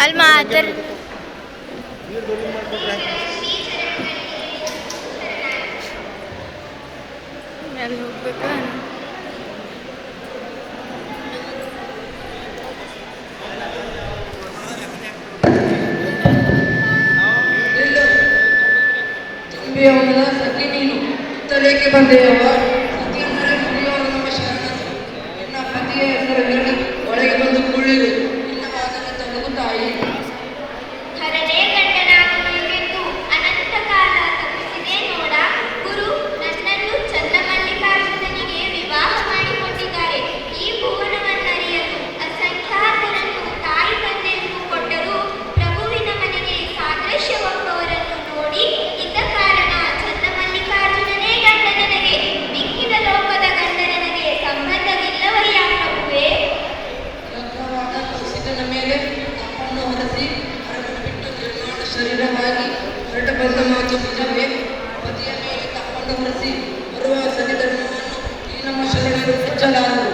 المعاتر ಬೇವನ ಸತಿ ನೀನು ತಲೆಗೆ ಬಂದೆಯವ ಬೆಂಬಲಿಸಿ ಬರುವ ಸರಿಧರ್ಮವನ್ನು ಈ ನಮ್ಮ ಹೆಚ್ಚಲಾರರು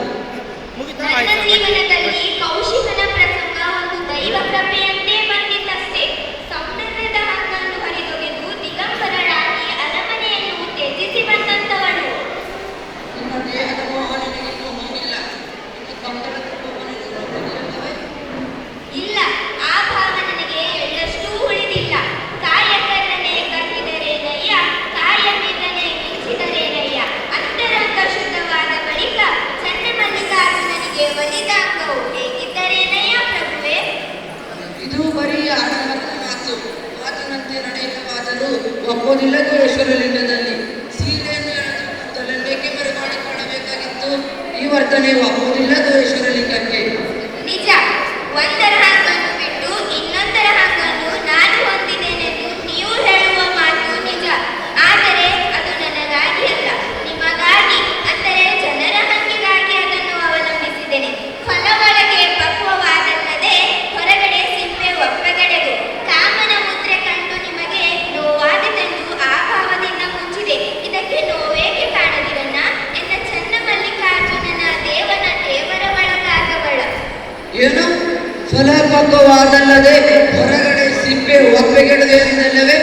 ಕೌಶಿಕನ ಪ್ರಸಂಗ ಒಂದು ದೈವ ಹೋಗೋದಿಲ್ಲದು ಯಶೋರಲಿಂಗದಲ್ಲಿ ಸೀರೆಯನ್ನು ತಲೆಗೆ ಬರಮಾಡಿಕೊಳ್ಳಬೇಕಾಗಿತ್ತು ಈ ವರ್ತನೆ ಏನು? ಫಲಪಕವಾದಲ್ಲದೆ ಹೊರಗಡೆ ಸಿಪ್ಪೆ ಒಪ್ಪೆಗೆಡದಲ್ಲವೇ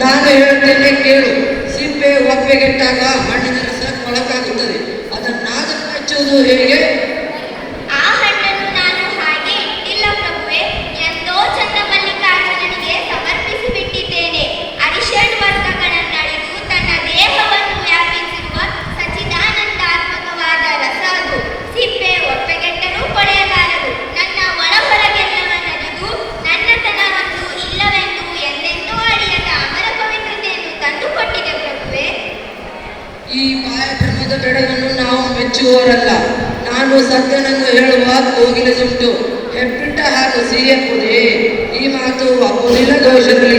ನಾನು ಹೇಳ್ತೇನೆ ಕೇಳು. ಸಿಪ್ಪೆ ಒಪ್ಪೆಗೆಟ್ಟಾಗ ಹಣ್ಣಿನ ರಸ ಕೊಳಕಾಗುತ್ತದೆ ಅದನ್ನು ಹಚ್ಚುವುದು ಹೇಗೆ? ಭಕ್ತನನ್ನು ಹೇಳುವ ಕೋಗಿಲದುಂಟು ಹೆಬ್ಬಿಟ್ಟ ಹಾಗೂ ಸಿಹಿಯ ಪುದೆ ಈ ಮಾತು ಅಪುದಿನ ದೋಷದಲ್ಲಿ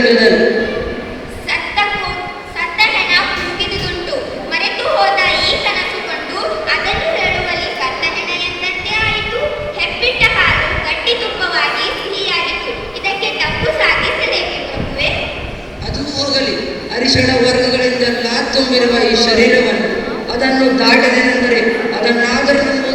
ಅರಿಶಿಣ ವರ್ಗಗಳಿಂದೆಲ್ಲ ತುಂಬಿರುವ ಈ ಶರೀರವನ್ನು ಅದನ್ನು ದಾಟದೆ ಅಂದರೆ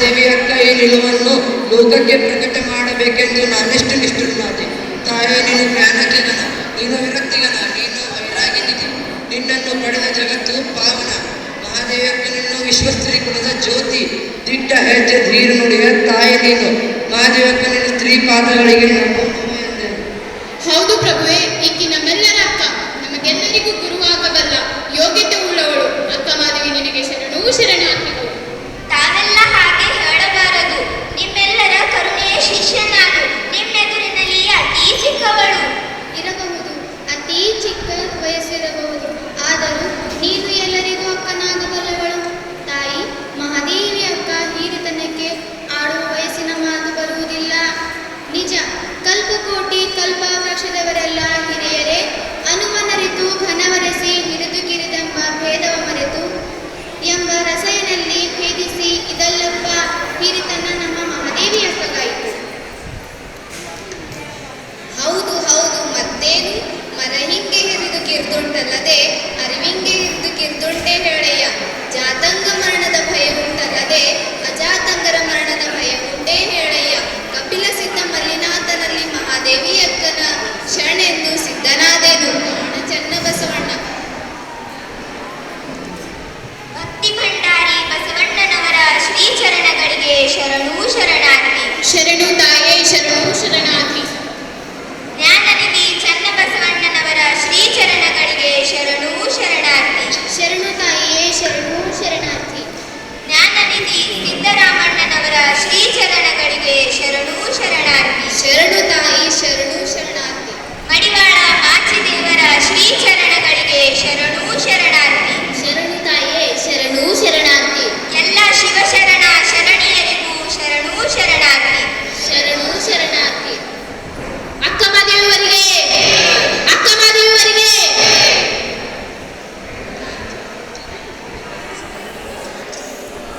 ದೇವಿಯಂತ ಈ ನಿಲುವನ್ನು ಲೋಕಕ್ಕೆ ಪ್ರಕಟ ಮಾಡಬೇಕೆಂದು ನಾನೆಷ್ಟು ನಿಷ್ಠುರನಾದೆ ತಾಯಿ, ನೀನು ಜ್ಞಾನಜ್ಞನ ನೀನು ವಿರಕ್ತಿಗನ, ನೀನು ವೈರಾಗಿನಿಗೆ ನಿನ್ನನ್ನು ಪಡೆದ ಜಗತ್ತು ಪಾವನ. ಮಹಾದೇವಪ್ಪನನ್ನು ವಿಶ್ವಸ್ತ್ರೀ ಕುಲದ ಜ್ಯೋತಿ, ದಿಟ್ಟ ಹೆಜ್ಜೆ, ಧೀರ ನುಡಿಯ ತಾಯಿ ನೀನು. ಮಹಾದೇವಪ್ಪನ ಸ್ತ್ರೀ ಪಾದಗಳಿಗೆ ಹೌದು ಪ್ರಭುವೆ, ಈಕೆ ನಮ್ಮೆಲ್ಲರ